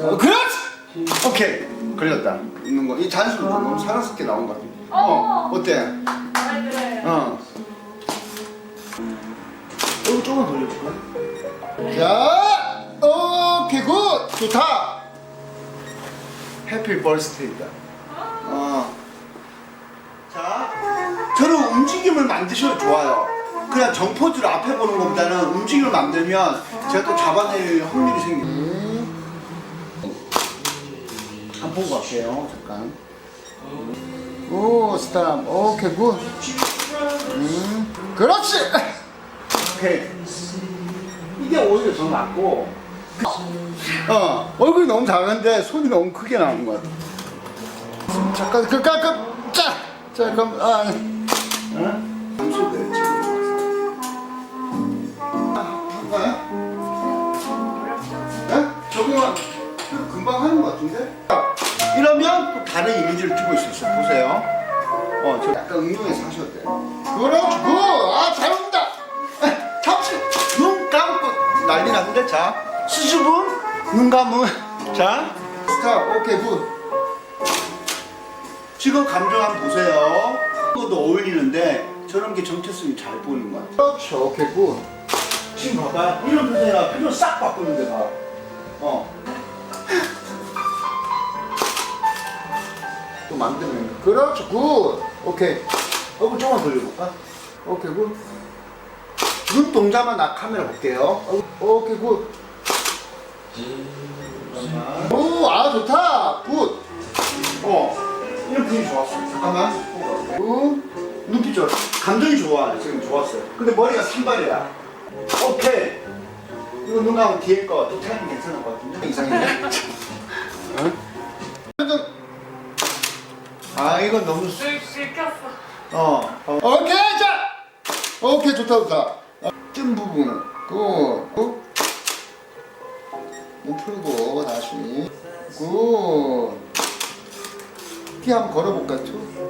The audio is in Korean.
어, 그렇지! 오케이. 걸렸다. 있는 거 이 잔수로 좀 너무 사랑스럽게 나온 것 같아. 어. 어때? 마음에 들어요. 어 이거 조금만 돌려볼까? 자 오케이 굿! 좋다! 해피 버스데이다. 어. 자 저는 움직임을 만드셔도 좋아요 그냥 정포즈를 앞에 보는 것보다는 움직임을 만들면 제가 또 잡아낼 확률이 생겨요 한번 보고 갈게요 잠깐. 오 스탑. 오케이 굿. 음, 그렇지! 오케이. 이게 오히려 더 낫고. 어 얼굴이 너무 작은데 손이 너무 크게 나온 것 같아. 잠깐 그 까까 짜자 그럼 아 하는 것 같은데? 이러면 또 다른 이미지를 띄고 있을 수. 보세요. 어, 저 약간 응용해서 하셔도 굿! 아, 잘 온다! 잠시, 눈 감고 난리 났는데, 자, 수줍음, 눈 감음. 자, 스탑, 오케이, 굿. 지금 감정 한번 보세요. 이것도 어울리는데, 저런 게 정체성이 잘 보이는 것 같아요. 그렇죠, 오케이, 굿. 지금 봐봐. 이런 표정이야. 표정 싹 바꾸는데 봐. 어. 또 만들면 돼. 그렇죠. 굿. 오케이. 얼굴 조금만 돌려볼까? 오케이, 굿. 눈 동자만 나 카메라 볼게요. 어, 오케이, 굿. 오, 아, 좋다. 굿. 어. 이런 분위기 좋았어. 잠깐만. 굿. 눈빛 좋아. 감정이 좋아. 지금 좋았어요. 근데 머리가 산발이야. 오케이. 이거 눈 감고 뒤에 거 디테일이 괜찮을 것 같은데? 이상해. 이건 너무. 수- 들, 들켰어. 어. 어. 오케이, 자! 오케이, 좋다, 좋다. 어, 뜬 부분. 굿. 굿. 몸 풀고, 다시. 굿. 키 한번 걸어볼까, 투?